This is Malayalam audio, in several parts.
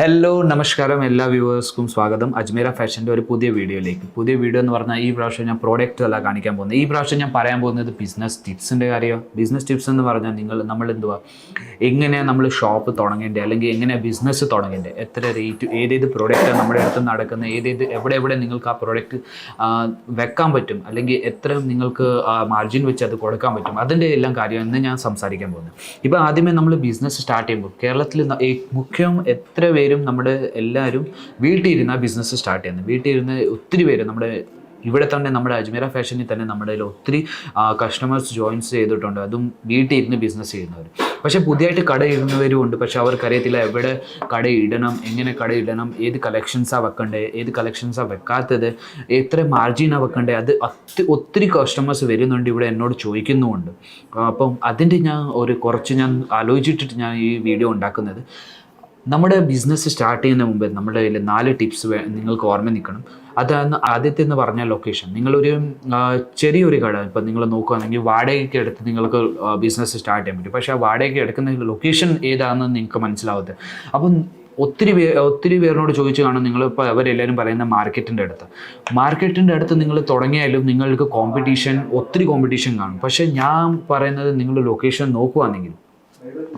ഹലോ നമസ്കാരം എല്ലാ വ്യൂവേഴ്സ്ക്കും സ്വാഗതം. അജ്മീര ഫാഷന്റെ ഒരു പുതിയ വീഡിയോയിലേക്ക്. പുതിയ വീഡിയോ എന്ന് പറഞ്ഞാൽ ഈ പ്രാവശ്യം ഞാൻ പ്രോഡക്റ്റ് അല്ല കാണിക്കാൻ പോകുന്നത്. ഈ പ്രാവശ്യം ഞാൻ പറയാൻ പോകുന്നത് ബിസിനസ് ടിപ്സിന്റെ കാര്യമാണ്. ബിസിനസ് ടിപ്സ് എന്ന് പറഞ്ഞാൽ നിങ്ങൾ നമ്മൾ എന്തുവാ? എങ്ങനെയാണ് നമ്മൾ ഷോപ്പ് തുടങ്ങേണ്ടത്? അല്ലെങ്കിൽ എങ്ങനെയാണ് ബിസിനസ് തുടങ്ങേണ്ടത്? എത്ര റേറ്റ് ഏതേത് പ്രോഡക്റ്റാണ് നമ്മുടെ അടുത്ത് നടക്കുന്നത്? ഏതേത് എവിടെ എവിടെ നിങ്ങൾക്ക് ആ പ്രോഡക്റ്റ് വെക്കാൻ പറ്റും? അല്ലെങ്കിൽ എത്ര നിങ്ങൾക്ക് മാർജിൻ വെച്ച് അത് കൊടുക്കാൻ പറ്റും? അതിന്റെ എല്ലാം കാര്യം എന്ന് ഞാൻ സംസാരിക്കാൻ പോകുന്നത്. ഇപ്പോൾ ആദ്യമേ നമ്മൾ ബിസിനസ് സ്റ്റാർട്ട് ചെയ്യുമ്പോൾ കേരളത്തിൽ മുഖ്യം എത്ര പേരും നമ്മുടെ എല്ലാവരും വീട്ടിൽ ഇരുന്ന ബിസിനസ് സ്റ്റാർട്ട് ചെയ്യുന്നത്. വീട്ടിൽ ഇരുന്ന് ഒത്തിരി പേര് നമ്മുടെ ഇവിടെ തന്നെ നമ്മുടെ അജ്മീര ഫാഷനിൽ തന്നെ നമ്മുടെ ഒത്തിരി കസ്റ്റമേഴ്സ് ജോയിൻസ് ചെയ്തിട്ടുണ്ട്. അതും വീട്ടിൽ ഇരുന്ന് ബിസിനസ് ചെയ്യുന്നവർ പക്ഷേ പുതിയതായിട്ട് കട ഇടുന്നവരും ഉണ്ട്. പക്ഷേ അവർക്കറിയത്തില്ല എവിടെ കട ഇടണം എങ്ങനെ കട ഇടണം ഏത് കളക്ഷൻസാണ് വെക്കണ്ടേ ഏത് കളക്ഷൻസാണ് വെക്കാത്തത് എത്ര മാർജിനാണ് വെക്കണ്ടേ അത് ഒത്തിരി കസ്റ്റമേഴ്സ് വരുന്നുണ്ട് ഇവിടെ എന്നോട് ചോദിക്കുന്നുമുണ്ട്. അപ്പം അതിന്റെ ഞാൻ ഒരു കുറച്ച് ഞാൻ ആലോചിച്ചിട്ട് ഞാൻ ഈ വീഡിയോ ഉണ്ടാക്കുന്നത്. നമ്മുടെ ബിസിനസ് സ്റ്റാർട്ട് ചെയ്യുന്ന മുമ്പ് നമ്മുടെ കയ്യിൽ നാല് ടിപ്സ് നിങ്ങൾക്ക് ഓർമ്മ നിൽക്കണം. അതാണ് ആദ്യത്തെ എന്ന് പറഞ്ഞ ലൊക്കേഷൻ നിങ്ങളൊരു ചെറിയൊരു കട ഇപ്പം നിങ്ങൾ നോക്കുകയാണെങ്കിൽ വാടകയ്ക്ക് എടുത്ത് നിങ്ങൾക്ക് ബിസിനസ് സ്റ്റാർട്ട് ചെയ്യാൻ പറ്റും. പക്ഷേ ആ വാടകയ്ക്ക് എടുക്കുന്ന ലൊക്കേഷൻ ഏതാണെന്ന് നിങ്ങൾക്ക് മനസ്സിലാവത്തെ. അപ്പം ഒത്തിരി പേ ഒത്തിരി പേരിനോട് ചോദിച്ചു കാണും നിങ്ങളിപ്പോൾ അവരെല്ലാവരും പറയുന്ന മാർക്കറ്റിന്റെ അടുത്ത്. മാർക്കറ്റിന്റെ അടുത്ത് നിങ്ങൾ തുടങ്ങിയാലും നിങ്ങൾക്ക് കോമ്പറ്റീഷൻ ഒത്തിരി കോമ്പറ്റീഷൻ കാണും. പക്ഷേ ഞാൻ പറയുന്നത് നിങ്ങൾ ലൊക്കേഷൻ നോക്കുകയാണെങ്കിൽ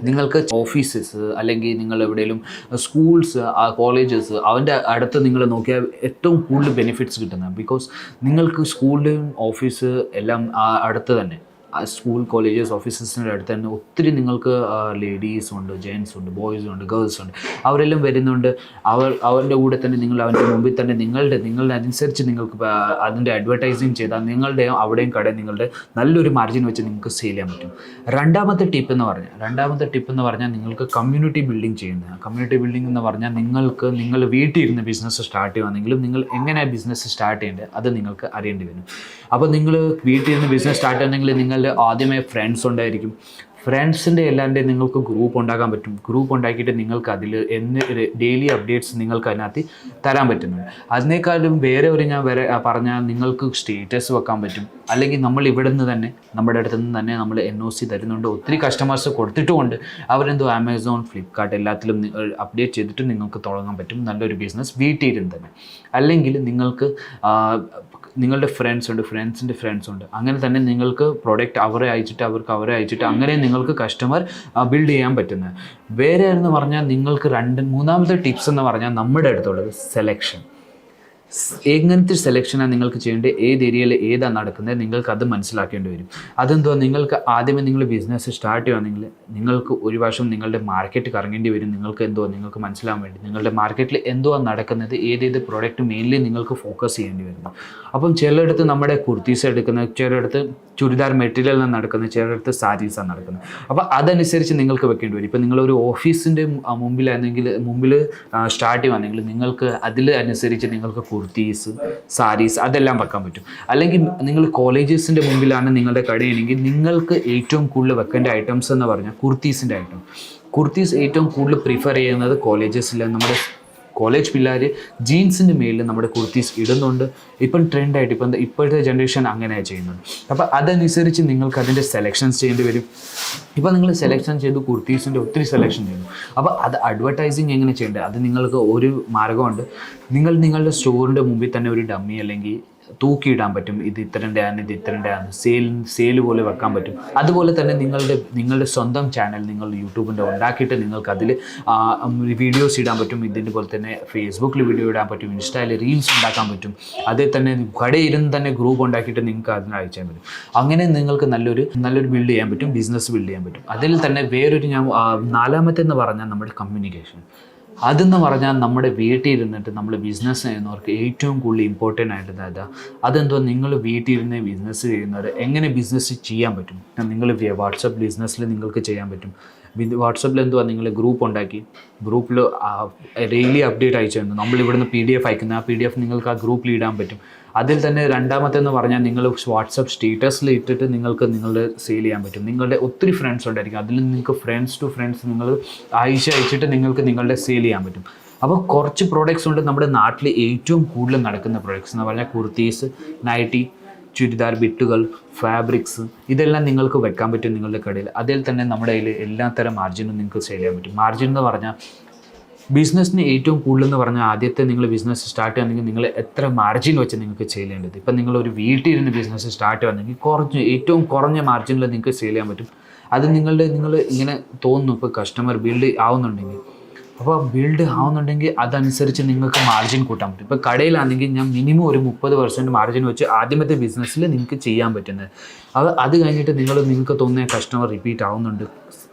നിങ്ങൾക്ക് ഓഫീസസ് അല്ലെങ്കിൽ നിങ്ങൾ എവിടെയെങ്കിലും സ്കൂൾസ് കോളേജസ് അവന്റെ അടുത്ത് നിങ്ങൾ നോക്കിയാൽ ഏറ്റവും കൂടുതൽ ബെനിഫിറ്റ്സ് കിട്ടുന്നത്. ബിക്കോസ് നിങ്ങൾക്ക് സ്കൂളിലും ഓഫീസ് എല്ലാം അടുത്ത് തന്നെ. സ്കൂൾ കോളേജസ് ഓഫീസസിന്റെ അടുത്ത് തന്നെ ഒത്തിരി നിങ്ങൾക്ക് ലേഡീസ് ഉണ്ട് ജെൻസ് ഉണ്ട് ബോയ്സ് ഉണ്ട് ഗേൾസ് ഉണ്ട്. അവരെല്ലാം വരുന്നുണ്ട്. അവർ അവരുടെ കൂടെ തന്നെ നിങ്ങൾ അവന്റെ മുമ്പിൽ തന്നെ നിങ്ങളുടെ നിങ്ങളുടെ അനുസരിച്ച് നിങ്ങൾക്ക് അതിന്റെ അഡ്വർടൈസിങ് ചെയ്താൽ നിങ്ങളുടെ അവിടെയും കടയും നിങ്ങളുടെ നല്ലൊരു മാർജിൻ വെച്ച് നിങ്ങൾക്ക് സെയിൽ ചെയ്യാൻ പറ്റും. രണ്ടാമത്തെ ടിപ്പ് എന്ന് പറഞ്ഞാൽ രണ്ടാമത്തെ ടിപ്പ് എന്ന് പറഞ്ഞാൽ നിങ്ങൾക്ക് കമ്മ്യൂണിറ്റി ബിൽഡിംഗ് ചെയ്യുന്നത്. കമ്മ്യൂണിറ്റി ബിൽഡിംഗ് എന്ന് പറഞ്ഞാൽ നിങ്ങൾക്ക് നിങ്ങൾ വീട്ടിൽ ഇരുന്ന് ബിസിനസ് സ്റ്റാർട്ട് ചെയ്യുവാണെങ്കിലും നിങ്ങൾ എങ്ങനെ ബിസിനസ് സ്റ്റാർട്ട് ചെയ്യേണ്ടത് അത് നിങ്ങൾക്ക് അറിയേണ്ടി വരും. അപ്പോൾ നിങ്ങൾ വീട്ടിൽ ഇരുന്ന് ബിസിനസ് സ്റ്റാർട്ട് ചെയ്യണമെങ്കിൽ നിങ്ങളുടെ ആദ്യമേ ഫ്രണ്ട്സ് ഉണ്ടായിരിക്കും. ഫ്രണ്ട്സിന്റെ എല്ലാവരുടെയും നിങ്ങൾക്ക് ഗ്രൂപ്പ് ഉണ്ടാക്കാൻ പറ്റും. ഗ്രൂപ്പ് ഉണ്ടാക്കിയിട്ട് നിങ്ങൾക്ക് അതിൽ എന്ന് ഡെയിലി അപ്ഡേറ്റ്സ് നിങ്ങൾക്ക് അതിനകത്ത് തരാൻ പറ്റുന്നുണ്ട്. അതിനേക്കാളും വേറെ ഒരു ഞാൻ വരെ പറഞ്ഞാൽ നിങ്ങൾക്ക് സ്റ്റേറ്റസ് വെക്കാൻ പറ്റും. അല്ലെങ്കിൽ നമ്മൾ ഇവിടെ നിന്ന് തന്നെ നമ്മുടെ അടുത്ത് നിന്ന് തന്നെ നമ്മൾ എൻ ഒ സി തരുന്നുണ്ട്. ഒത്തിരി കസ്റ്റമേഴ്സ് കൊടുത്തിട്ടുമുണ്ട്. അവരെന്തോ ആമസോൺ ഫ്ലിപ്കാർട്ട് എല്ലാത്തിലും അപ്ഡേറ്റ് ചെയ്തിട്ട് നിങ്ങൾക്ക് തുടങ്ങാൻ പറ്റും. നല്ലൊരു ബിസിനസ് വീട്ടിൽ ഇരുന്ന് തന്നെ. അല്ലെങ്കിൽ നിങ്ങൾക്ക് നിങ്ങളുടെ ഫ്രണ്ട്സ് ഉണ്ട് ഫ്രണ്ട്സിന്റെ ഫ്രണ്ട്സ് ഉണ്ട്. അങ്ങനെ തന്നെ നിങ്ങൾക്ക് പ്രോഡക്റ്റ് അവരെ അയച്ചിട്ട് അവർക്ക് അവരെ അയച്ചിട്ട് അങ്ങനെ നിങ്ങൾക്ക് കസ്റ്റമർ ബിൽഡ് ചെയ്യാൻ പറ്റുന്നത്. വേറെ എന്ന് പറഞ്ഞാൽ നിങ്ങൾക്ക് രണ്ട് മൂന്നാമത്തെ ടിപ്സ് എന്ന് പറഞ്ഞാൽ നമ്മുടെ അടുത്തുള്ളത് സെലക്ഷൻ എങ്ങനത്തെ സെലക്ഷനാണ് നിങ്ങൾക്ക് ചെയ്യേണ്ടത്? ഏത് ഏരിയയിൽ ഏതാണ് നടക്കുന്നത്? നിങ്ങൾക്ക് അത് മനസ്സിലാക്കേണ്ടി വരും. അതെന്തോ നിങ്ങൾക്ക് ആദ്യമേ നിങ്ങൾ ബിസിനസ് സ്റ്റാർട്ട് ചെയ്യുകയാണെങ്കിൽ നിങ്ങൾക്ക് ഒരു വർഷം നിങ്ങളുടെ മാർക്കറ്റ് കറങ്ങേണ്ടി വരും. നിങ്ങൾക്ക് എന്തോ നിങ്ങൾക്ക് മനസ്സിലാൻ വേണ്ടി. നിങ്ങളുടെ മാർക്കറ്റിൽ എന്തോ നടക്കുന്നത് ഏതേത് പ്രോഡക്റ്റ് മെയിൻലി നിങ്ങൾക്ക് ഫോക്കസ് ചെയ്യേണ്ടി വരുന്നു അപ്പം ചിലയിടത്ത് നമ്മുടെ കുർത്തീസ് എടുക്കുന്നത് ചിലയിടത്ത് ചുരിദാർ മെറ്റീരിയൽ നിന്ന് നടക്കുന്നത് ചിലയിടത്ത് സാരീസാണ് നടക്കുന്നത്. അപ്പോൾ അതനുസരിച്ച് നിങ്ങൾക്ക് വെക്കേണ്ടി വരും. ഇപ്പം നിങ്ങളൊരു ഓഫീസിന്റെ മുമ്പിലാണെങ്കിൽ മുമ്പിൽ സ്റ്റാർട്ട് ചെയ്യുകയാണെങ്കിൽ നിങ്ങൾക്ക് അതിൽ അനുസരിച്ച് നിങ്ങൾക്ക് കുർത്തീസ് സാരീസ് അതെല്ലാം വെക്കാൻ പറ്റും. അല്ലെങ്കിൽ നിങ്ങൾ കോളേജസിന്റെ മുമ്പിലാണ് നിങ്ങളുടെ കടയാണെങ്കിൽ നിങ്ങൾക്ക് ഏറ്റവും കൂടുതൽ വെക്കേണ്ട ഐറ്റംസ് എന്ന് പറഞ്ഞാൽ കുർത്തീസിന്റെ ഐറ്റം കുർത്തീസ് ഏറ്റവും കൂടുതൽ പ്രിഫർ ചെയ്യുന്നത് കോളേജസിൽ നമ്മുടെ കോളേജ് പിള്ളേർ ജീൻസിന്റെ മേലിൽ നമ്മുടെ കുർത്തീസ് ഇടുന്നുണ്ട്. ഇപ്പം ട്രെൻഡായിട്ട് ഇപ്പം ഇപ്പോഴത്തെ ജനറേഷൻ അങ്ങനെ ചെയ്യുന്നുണ്ട് അപ്പോൾ അതനുസരിച്ച് നിങ്ങൾക്ക് അതിന്റെ സെലക്ഷൻസ് ചെയ്യേണ്ടി വരും. ഇപ്പം നിങ്ങൾ സെലക്ഷൻ ചെയ്തു കുർത്തീസിന്റെ ഒത്തിരി സെലക്ഷൻ ചെയ്തു അപ്പോൾ അത് അഡ്വർടൈസിങ് എങ്ങനെ ചെയ്യേണ്ടത്? അത് നിങ്ങൾക്ക് ഒരു മാർഗമുണ്ട്. നിങ്ങൾ നിങ്ങളുടെ സ്റ്റോറിന്റെ മുമ്പിൽ തന്നെ ഒരു ഡമ്മി അല്ലെങ്കിൽ തൂക്കിയിടാൻ പറ്റും. ഇത് ഇത്രണ്ടാണ് ഇത് ഇത്രണ്ടാണ് സെയിൽ സെയിൽ പോലെ വെക്കാൻ പറ്റും. അതുപോലെ തന്നെ നിങ്ങളുടെ നിങ്ങളുടെ സ്വന്തം ചാനൽ നിങ്ങൾ യൂട്യൂബിന്റെ ഉണ്ടാക്കിയിട്ട് നിങ്ങൾക്ക് അതിൽ വീഡിയോസ് ഇടാൻ പറ്റും. ഇതിന്റെ പോലെ തന്നെ ഫേസ്ബുക്കിൽ വീഡിയോ ഇടാൻ പറ്റും. ഇൻസ്റ്റയിൽ റീൽസ് ഉണ്ടാക്കാൻ പറ്റും. അതേ തന്നെ കടയിൽ ഇരുന്ന് തന്നെ ഗ്രൂപ്പ് ഉണ്ടാക്കിയിട്ട് നിങ്ങൾക്ക് അതിന് അയച്ചാൽ പറ്റും. അങ്ങനെ നിങ്ങൾക്ക് നല്ലൊരു നല്ലൊരു ബിൽഡ് ചെയ്യാൻ പറ്റും. ബിസിനസ് ബിൽഡ് ചെയ്യാൻ പറ്റും. അതിൽ തന്നെ വേറൊരു ഞാൻ നാലാമത്തെ എന്ന് പറഞ്ഞാൽ നമ്മുടെ കമ്മ്യൂണിക്കേഷൻ അതെന്ന് പറഞ്ഞാൽ നമ്മുടെ വീട്ടിൽ ഇരുന്നിട്ട് നമ്മൾ ബിസിനസ് ചെയ്യുന്നവർക്ക് ഏറ്റവും കൂടുതൽ ഇമ്പോർട്ടന്റ് ആയിട്ട് അതാ അതെന്തോ നിങ്ങൾ വീട്ടിൽ ഇരുന്ന് ബിസിനസ് ചെയ്യുന്നവർ എങ്ങനെ ബിസിനസ് ചെയ്യാൻ പറ്റും? നിങ്ങൾ വാട്സപ്പ് ബിസിനസ്സിൽ നിങ്ങൾക്ക് ചെയ്യാൻ പറ്റും. വാട്സപ്പിൽ എന്തുവാ നിങ്ങൾ ഗ്രൂപ്പ് ഉണ്ടാക്കി? ഗ്രൂപ്പിൽ ഡെയിലി അപ്ഡേറ്റ് അയച്ചു തന്നു നമ്മൾ ഇവിടുന്ന് പി ഡി എഫ് അയക്കുന്ന ആ പി ഡി എഫ് നിങ്ങൾക്ക് ആ ഗ്രൂപ്പിൽ ഇടാൻ പറ്റും. അതിൽ തന്നെ രണ്ടാമത്തെ എന്ന് പറഞ്ഞാൽ നിങ്ങൾ വാട്സപ്പ് സ്റ്റേറ്റസിൽ ഇട്ടിട്ട് നിങ്ങൾക്ക് നിങ്ങളുടെ സെയിൽ ചെയ്യാൻ പറ്റും. നിങ്ങളുടെ ഒത്തിരി ഫ്രണ്ട്സ് ഉണ്ടായിരിക്കും. അതിൽ നിങ്ങൾക്ക് ഫ്രണ്ട്സ് ടു ഫ്രണ്ട്സ് നിങ്ങൾ അയച്ച് അയച്ചിട്ട് നിങ്ങൾക്ക് നിങ്ങളുടെ സെയിൽ ചെയ്യാൻ പറ്റും. അപ്പോൾ കുറച്ച് പ്രോഡക്റ്റ്സ് ഉണ്ട് നമ്മുടെ നാട്ടിൽ ഏറ്റവും കൂടുതൽ നടക്കുന്ന പ്രോഡക്റ്റ്സ് എന്ന് പറഞ്ഞാൽ കുർത്തീസ് നൈറ്റി ചുരിദാർ ബിറ്റുകൾ ഫാബ്രിക്സ് ഇതെല്ലാം നിങ്ങൾക്ക് വെക്കാൻ പറ്റും നിങ്ങളുടെ കടയിൽ. അതിൽ തന്നെ നമ്മുടെ കയ്യിൽ എല്ലാത്തരം മാർജിനും നിങ്ങൾക്ക് സെയിൽ ചെയ്യാൻ പറ്റും. മാർജിൻ എന്ന് പറഞ്ഞാൽ ബിസിനസ്സിന് ഏറ്റവും കൂടുതൽ എന്ന് പറഞ്ഞാൽ ആദ്യത്തെ നിങ്ങൾ ബിസിനസ് സ്റ്റാർട്ട് ചെയ്യുകയാണെങ്കിൽ നിങ്ങൾ എത്ര മാർജിൻ വെച്ച് നിങ്ങൾക്ക് ചെയ്യേണ്ടത്? ഇപ്പം നിങ്ങൾ ഒരു വീട്ടിൽ ഇരുന്ന് ബിസിനസ് സ്റ്റാർട്ട് ചെയ്യുകയാണെങ്കിൽ കുറഞ്ഞ് ഏറ്റവും കുറഞ്ഞ മാർജിനിൽ നിങ്ങൾക്ക് സെയിൽ ചെയ്യാൻ പറ്റും. അത് നിങ്ങളുടെ നിങ്ങൾ ഇങ്ങനെ തോന്നുന്നു ഇപ്പോൾ കസ്റ്റമർ ബിൽഡ് ആവുന്നുണ്ടെങ്കിൽ. അപ്പോൾ ബിൽഡ് ആവുന്നുണ്ടെങ്കിൽ അതനുസരിച്ച് നിങ്ങൾക്ക് മാർജിൻ കൂട്ടാൻ പറ്റും. ഇപ്പോൾ കടയിലാണെങ്കിൽ ഞാൻ മിനിമം ഒരു മുപ്പത് പെർസെന്റ് മാർജിൻ വെച്ച് ആദ്യമത്തെ ബിസിനസ്സിൽ നിങ്ങൾക്ക് ചെയ്യാൻ പറ്റുന്നത്. അത് അത് കഴിഞ്ഞിട്ട് നിങ്ങൾ നിങ്ങൾക്ക് തോന്നിയ കസ്റ്റമർ റിപ്പീറ്റ് ആവുന്നുണ്ട്.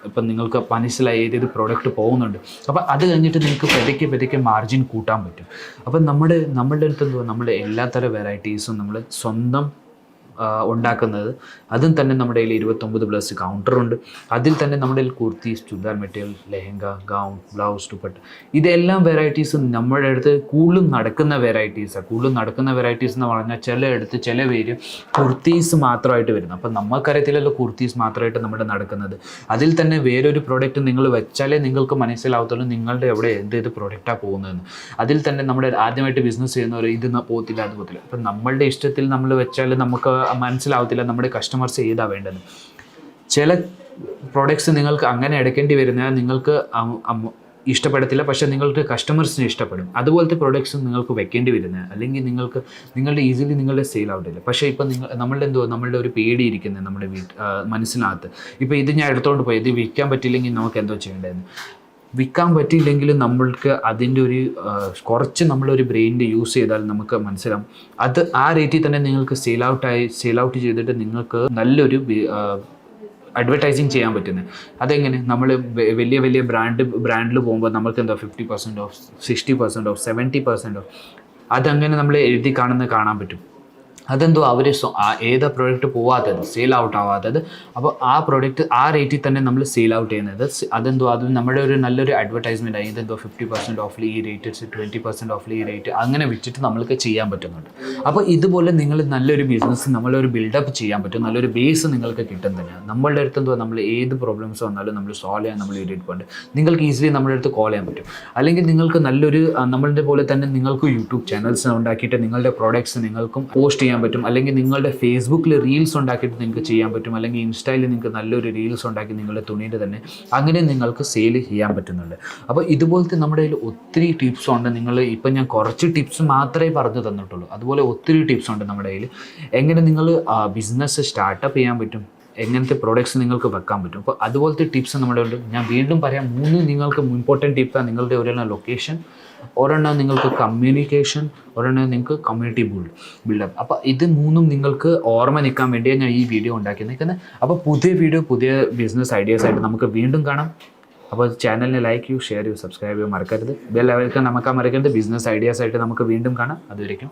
ഇപ്പം നിങ്ങൾക്ക് മനസ്സിലായി ഏതേത് പ്രോഡക്റ്റ് പോകുന്നുണ്ട്. അപ്പോൾ അത് കഴിഞ്ഞിട്ട് നിങ്ങൾക്ക് പതുക്കെ പതുക്കെ മാർജിൻ കൂട്ടാൻ പറ്റും. അപ്പം നമ്മുടെ നമ്മളുടെ അടുത്ത് എന്തുവാ? നമ്മുടെ എല്ലാത്തരം വെറൈറ്റീസും നമ്മൾ സ്വന്തം ഉണ്ടാക്കുന്നത്. അതും തന്നെ നമ്മുടെ കയ്യിൽ ഇരുപത്തൊമ്പത് പ്ലസ് കൗണ്ടറുണ്ട് അതിൽ തന്നെ നമ്മുടെ കയ്യിൽ kurtis churidar material lehenga gown blouse dupatta ഇതെല്ലാം വെറൈറ്റീസ് നമ്മുടെ അടുത്ത് കൂടുതലും നടക്കുന്ന വെറൈറ്റീസാണ് കൂടുതലും നടക്കുന്ന വെറൈറ്റീസ് എന്ന് പറഞ്ഞാൽ ചിലയിടത്ത് ചില പേര് കുർത്തീസ് മാത്രമായിട്ട് വരുന്നു. അപ്പം നമുക്കറിയത്തില്ലല്ലോ കുർത്തീസ് മാത്രമായിട്ട് നമ്മുടെ നടക്കുന്നത്. അതിൽ തന്നെ വേറൊരു പ്രോഡക്റ്റ് നിങ്ങൾ വെച്ചാലേ നിങ്ങൾക്ക് മനസ്സിലാവത്തുള്ളൂ നിങ്ങളുടെ എവിടെ എന്ത് ഏത് പ്രോഡക്റ്റാണ് പോകുന്നതെന്ന്. അതിൽ തന്നെ നമ്മുടെ ആദ്യമായിട്ട് ബിസിനസ് ചെയ്യുന്നവർ ഇത് പോകത്തില്ല അത് പോകത്തില്ല. അപ്പം നമ്മളുടെ ഇഷ്ടത്തിൽ നമ്മൾ വെച്ചാൽ നമുക്ക് മനസ്സിലാവത്തില്ല നമ്മുടെ കസ്റ്റമേഴ്സ് ഏതാ വേണ്ടത്. ചില പ്രോഡക്ട്സ് നിങ്ങൾക്ക് അങ്ങനെ എടുക്കേണ്ടി വരുന്ന നിങ്ങൾക്ക് ഇഷ്ടപ്പെടത്തില്ല പക്ഷേ നിങ്ങൾക്ക് കസ്റ്റമേഴ്സിന് ഇഷ്ടപ്പെടും. അതുപോലത്തെ പ്രോഡക്ട്സ് നിങ്ങൾക്ക് വെക്കേണ്ടി വരുന്നത് അല്ലെങ്കിൽ നിങ്ങൾക്ക് നിങ്ങളുടെ ഈസിലി നിങ്ങളുടെ സെയിൽ ആവത്തില്ല. പക്ഷേ ഇപ്പം നിങ്ങൾ നമ്മളുടെ എന്തോ നമ്മളുടെ ഒരു പേടി ഇരിക്കുന്നത് നമ്മുടെ വീട്ട് മനസ്സിനകത്ത്. ഇപ്പോൾ ഇത് ഞാൻ എടുത്തുകൊണ്ട് പോയി ഇത് വിൽക്കാൻ പറ്റില്ലെങ്കിൽ നമുക്ക് എന്തോ ചെയ്യേണ്ടതെന്ന്. വിൽക്കാൻ പറ്റിയില്ലെങ്കിലും നമ്മൾക്ക് അതിന്റെ ഒരു കുറച്ച് നമ്മളൊരു ബ്രെയിനിന്റെ യൂസ് ചെയ്താൽ നമുക്ക് മനസ്സിലാവും. അത് ആ റേറ്റിൽ തന്നെ നിങ്ങൾക്ക് സെയിൽ ഔട്ടായി സെയിൽ ഔട്ട് ചെയ്തിട്ട് നിങ്ങൾക്ക് നല്ലൊരു അഡ്വർടൈസിങ് ചെയ്യാൻ പറ്റുന്നത്. അതെങ്ങനെ? നമ്മൾ വലിയ വലിയ ബ്രാൻഡ് ബ്രാൻഡിൽ പോകുമ്പോൾ നമുക്ക് എന്താ fifty percent off sixty percent off seventy percent off അതങ്ങനെ നമ്മൾ എഴുതി കാണുന്നത് കാണാൻ പറ്റും. അതെന്തോ അവർ ഏത് പ്രോഡക്റ്റ് പോവാത്തത് സെയിൽ ഔട്ട് ആവാത്തത്. അപ്പോൾ ആ പ്രോഡക്റ്റ് ആ റേറ്റിൽ തന്നെ നമ്മൾ സെയിൽ ഔട്ട് ചെയ്യുന്നത്. അതെന്തോ അത് നമ്മുടെ ഒരു നല്ലൊരു അഡ്വർടൈസ്മെന്റ് ആയി ഇതെന്തോ ഫിഫ്റ്റി പെർസെന്റ് ഓഫിൽ ഈ റേറ്റ് ട്വന്റി പെർസെന്റ് ഓഫിൽ ഈ റേറ്റ് അങ്ങനെ വിറ്റിട്ട് നമ്മൾക്ക് ചെയ്യാൻ പറ്റുന്നുണ്ട്. അപ്പോൾ ഇതുപോലെ നിങ്ങൾ നല്ലൊരു ബിസിനസ് നമ്മളൊരു ബിൽഡപ്പ് ചെയ്യാൻ പറ്റും. നല്ലൊരു ബേസ് നിങ്ങൾക്ക് കിട്ടും തന്നെയാണ് നമ്മളുടെ അടുത്ത് എന്തോ നമ്മൾ ഏത് പ്രോബ്ലംസ് വന്നാലും നമ്മൾ സോൾവ് ചെയ്യാൻ നമ്മൾ പോകണ്ട് നിങ്ങൾക്ക് ഈസിലി നമ്മുടെ അടുത്ത് കോൾ ചെയ്യാൻ പറ്റും. അല്ലെങ്കിൽ നിങ്ങൾക്ക് നല്ലൊരു നമ്മളുടെ പോലെ തന്നെ നിങ്ങൾക്ക് യൂട്യൂബ് ചാനൽസ് ഉണ്ടാക്കിയിട്ട് നിങ്ങളുടെ പ്രോഡക്ട്സ് നിങ്ങൾക്കും പോസ്റ്റ് ചെയ്യാൻ പറ്റും. അല്ലെങ്കിൽ നിങ്ങളുടെ ഫേസ്ബുക്കിൽ റീൽസ് ഉണ്ടാക്കിയിട്ട് നിങ്ങൾക്ക് ചെയ്യാൻ പറ്റും. അല്ലെങ്കിൽ ഇൻസ്റ്റയിൽ നിങ്ങൾക്ക് നല്ലൊരു റീൽസ് ഉണ്ടാക്കി നിങ്ങളുടെ തുണിയുടെ തന്നെ അങ്ങനെ നിങ്ങൾക്ക് സെയിൽ ചെയ്യാൻ പറ്റുന്നുണ്ട്. അപ്പോൾ ഇതുപോലത്തെ നമ്മുടെ കയ്യിൽ ഒത്തിരി ടിപ്സ് ഉണ്ട്. നിങ്ങൾ ഇപ്പം ഞാൻ കുറച്ച് ടിപ്സ് മാത്രമേ പറഞ്ഞു തന്നിട്ടുള്ളൂ. അതുപോലെ ഒത്തിരി ടിപ്സ് ഉണ്ട് നമ്മുടെ കയ്യിൽ. എങ്ങനെ നിങ്ങൾ ബിസിനസ് സ്റ്റാർട്ടപ്പ് ചെയ്യാൻ പറ്റും. എങ്ങനത്തെ പ്രോഡക്ട്സ് നിങ്ങൾക്ക് വെക്കാൻ പറ്റും. അപ്പോൾ അതുപോലത്തെ ടിപ്സ് നമ്മുടെ ഉണ്ട് ഞാൻ വീണ്ടും പറയാം മൂന്ന് നിങ്ങൾക്ക് ഇമ്പോർട്ടന്റ് ടിപ്സാണ് നിങ്ങളുടെ ഒരു ലൊക്കേഷൻ ഒരെണ്ണം നിങ്ങൾക്ക് കമ്മ്യൂണിക്കേഷൻ ഒരെണ്ണം നിങ്ങൾക്ക് കമ്മ്യൂണിറ്റി ബിൽഡ് ബിൽഡപ്പ് അപ്പോൾ ഇത് മൂന്നും നിങ്ങൾക്ക് ഓർമ്മ നിൽക്കാൻ വേണ്ടിയാണ് ഞാൻ ഈ വീഡിയോ ഉണ്ടാക്കി നിൽക്കുന്നത്. അപ്പോൾ പുതിയ വീഡിയോ പുതിയ ബിസിനസ് ഐഡിയാസ് ആയിട്ട് നമുക്ക് വീണ്ടും കാണാം. അപ്പോൾ ചാനലിനെ ലൈക്ക് ചെയ്യൂ ഷെയർ ചെയ്യൂ സബ്സ്ക്രൈബ് ചെയ്യൂ മറക്കരുത്. ബെൽ അവർക്ക് നമുക്ക് മറക്കരുത്. ബിസിനസ് ഐഡിയാസ് ആയിട്ട് നമുക്ക് വീണ്ടും കാണാം. അതുവരെയും